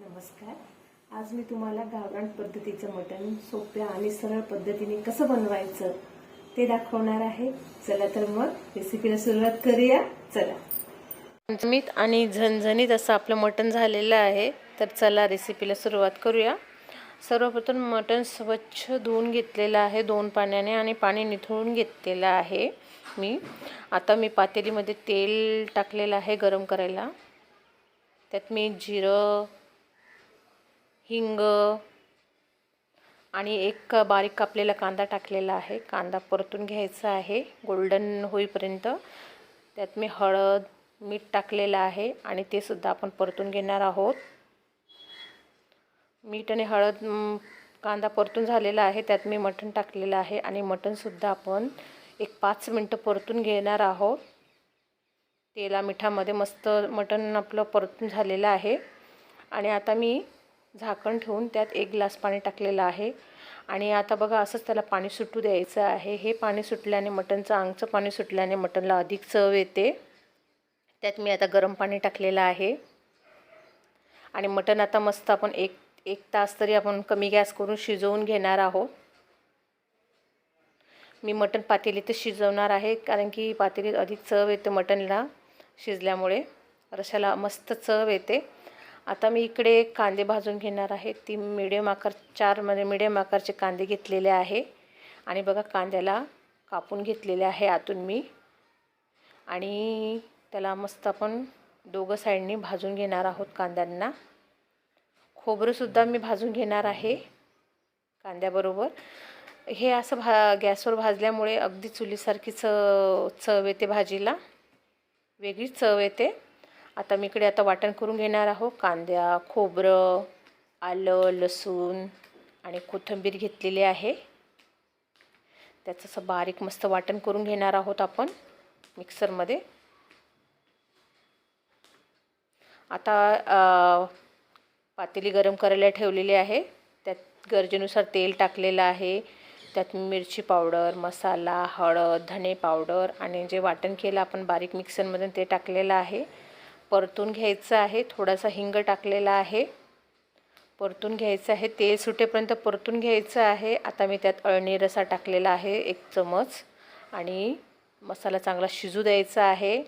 नमस्कार. आज मी तुम्हाला गावरान पद्धतीचं मटण सोप्या आणि सरळ पद्धतीने कसं बनवायचं ते दाखवणार आहे. चला तर मग रेसिपीला सुरुवात करूया. चला. झणझणीत आणि झणझणीत असं आपलं मटण झालेलं आहे. तर चला रेसिपीला सुरुवात करूया. सर्वप्रथम मटण स्वच्छ धुवून घेतलेलं आहे दोन पाण्याने आणि पाणी निथळून घेतलेलं आहे मी. आता मी पातेलीमध्ये तेल टाकलेलं आहे गरम करायला. त्यात मी जिरं हिंग आणि एक बारीक कापलेला कांदा टाकलेला आहे. कांदा परतून घ्यायचा आहे. गोल्डन होईपर्यंत. त्यात मी हळद मीठ टाकलेलं आहे आणि ते सुद्धा आपण परतून घेणार आहोत. मीठ आणि हळद कांदा परतून झालेला आहे. त्यात मी मटण टाकलेलं आहे आणि मटणसुद्धा आपण एक पाच मिनटं परतून घेणार आहोत. तेला मिठामध्ये मस्त मटण आपलं परतून झालेलं आहे. आणि आता मी झाकण ठेवून त्यात एक ग्लास पाणी टाकलेलं आहे. आणि आता बघा असंच त्याला पाणी सुटू द्यायचं आहे. हे पाणी सुटल्याने मटणचं आंगचं पाणी सुटल्याने मटणला अधिक चव येते. त्यात मी आता गरम पाणी टाकलेलं आहे. आणि मटण आता मस्त आपण एक एक तास तरी आपण कमी गॅस करून शिजवून घेणार आहोत. मी मटण पातेलीतच शिजवणार आहे कारण की पातेलीत अधिक चव येते मटणला शिजल्यामुळे. रशाला मस्त चव येते. आता मी इकडे कांदे भाजून घेणार आहे. ती मिडियम आकार चार म्हणजे मिडियम आकारचे कांदे घेतलेले आहे. आणि बघा कांद्याला कापून घेतलेले आहे आतून मी. आणि त्याला मस्त आपण दोघं साईडनी भाजून घेणार आहोत कांद्यांना. खोबरंसुद्धा मी भाजून घेणार आहे कांद्याबरोबर. हे असं भा गॅसवर भाजल्यामुळे अगदी चुलीसारखी चव चव येते भाजीला. वेगळीच चव येते. आता मी इकडे आता वाटण करून घेणार आहोत. कांद्या खोबरं आलं लसूण आणि कोथिंबीर घेतलेली आहे. त्याचं असं बारीक मस्त वाटण करून घेणार आहोत आपण मिक्सरमध्ये. आता पातेली गरम करायला ठेवलेली आहे. त्यात गरजेनुसार तेल टाकलेलं आहे. त्यात मिरची पावडर मसाला हळद धणे पावडर आणि जे वाटण केलं आपण बारीक मिक्सरमध्ये ते टाकलेलं आहे. परतून घ्यायचं आहे. थोडासा हिंग टाकलेला आहे. परतून घ्यायचं आहे. तेल सुटेपर्यंत परतून घ्यायचं आहे. आता मी त्यात अळणी रसा टाकलेला आहे. एक चमच. आणि मसाला चांगला शिजू द्यायचा आहे.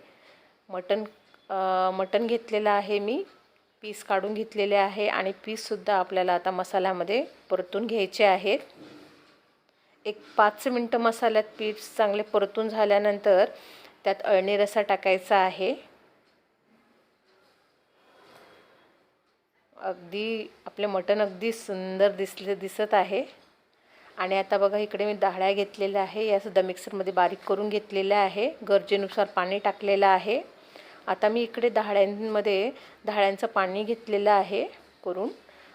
मटण मटण घेतलेलं आहे मी. पीस काढून घेतलेले आहे. आणि पीससुद्धा आपल्याला आता मसाल्यामध्ये परतून घ्यायचे आहेत. एक पाच मिनटं मसाल्यात पीस चांगले परतून झाल्यानंतर त्यात अळणी रसा टाकायचा आहे. अगदी आपले मटण अगदी सुंदर दिसले दिसत आहे. आणि आता बघा इकडे मी डाळ्या घेतलेल्या आहे. यासुद्धा मिक्सरमध्ये बारीक करून घेतलेल्या आहे. गरजेनुसार पाणी टाकलेलं आहे. आता मी इकडे डाळ्यांमध्ये डाळ्यांचं पाणी घेतलेलं आहे करून.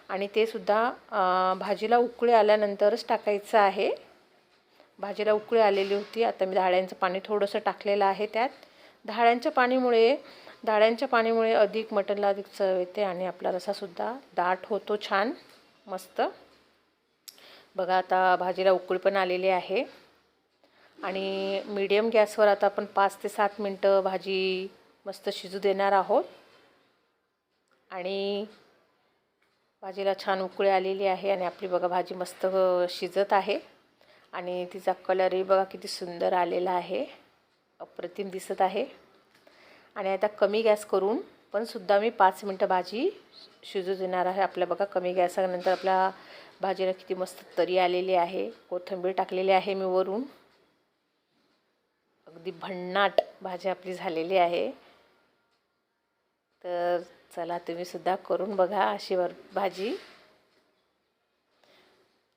आणि ते सुद्धा भाजीला उकळी आल्यानंतरच टाकायचं आहे. भाजीला उकळी आलेली होती. आता मी डाळ्यांचं पाणी थोडंसं टाकलेलं आहे त्यात. डाळ्यांच्या पाणीमुळे डाळ्यांच्या पाणीमुळे अधिक मटणला अधिक चव येते आणि आपला रसासुद्धा दाट होतो छान मस्त. बघा आता भाजीला उकळी पण आलेली आहे. आणि मीडियम गॅसवर आता आपण पाच ते सात मिनटं भाजी मस्त शिजू देणार आहोत. आणि भाजीला छान उकळी आलेली आहे आणि आपली बघा भाजी मस्त शिजत आहे. आणि तिचा कलरही बघा किती सुंदर आलेला आहे. अप्रतिम दिसत आहे. आणि आता कमी गॅस करून पण सुद्धा मी पाच मिनटं भाजी शिजू देणार आहे. आपल्या बघा कमी गॅसानंतर आपल्या भाजीला किती मस्त तरी आलेली आहे. कोथिंबीर टाकलेली आहे मी वरून. अगदी भन्नाट भाजी आपली झालेली आहे. तर चला तुम्ही सुद्धा करून बघा अशी वर भाजी.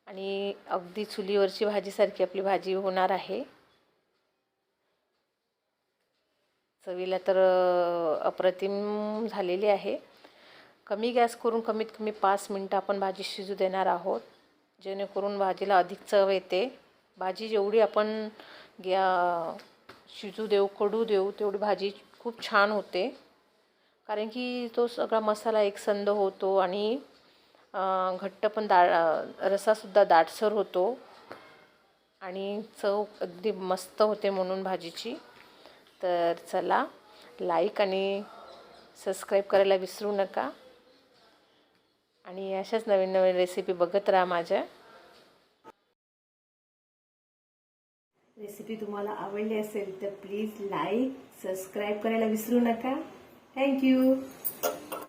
आणि अगदी चुलीवरची भाजीसारखी आपली भाजी होणार आहे. चवीला तर अप्रतिम झालेली आहे. कमी गॅस करून कमीत कमी पाच मिनटं आपण भाजी शिजू देणार आहोत. जेणेकरून भाजीला अधिक चव येते. भाजी जेवढी आपण ग्या शिजू देऊ कडू देऊ तेवढी भाजी खूप छान होते. कारण की तो सगळा मसाला एकसंद होतो आणि घट्ट पण दा रसासुद्धा दाटसर होतो. आणि चव अगदी मस्त होते म्हणून भाजीची. तर चला लाईक आणि सबस्क्राईब करायला विसरू नका. आणि अशाच नवीन नवीन रेसिपी बघत राहा माझ्या. रेसिपी तुम्हाला आवडली असेल तर प्लीज लाईक सबस्क्राईब करायला विसरू नका. थँक्यू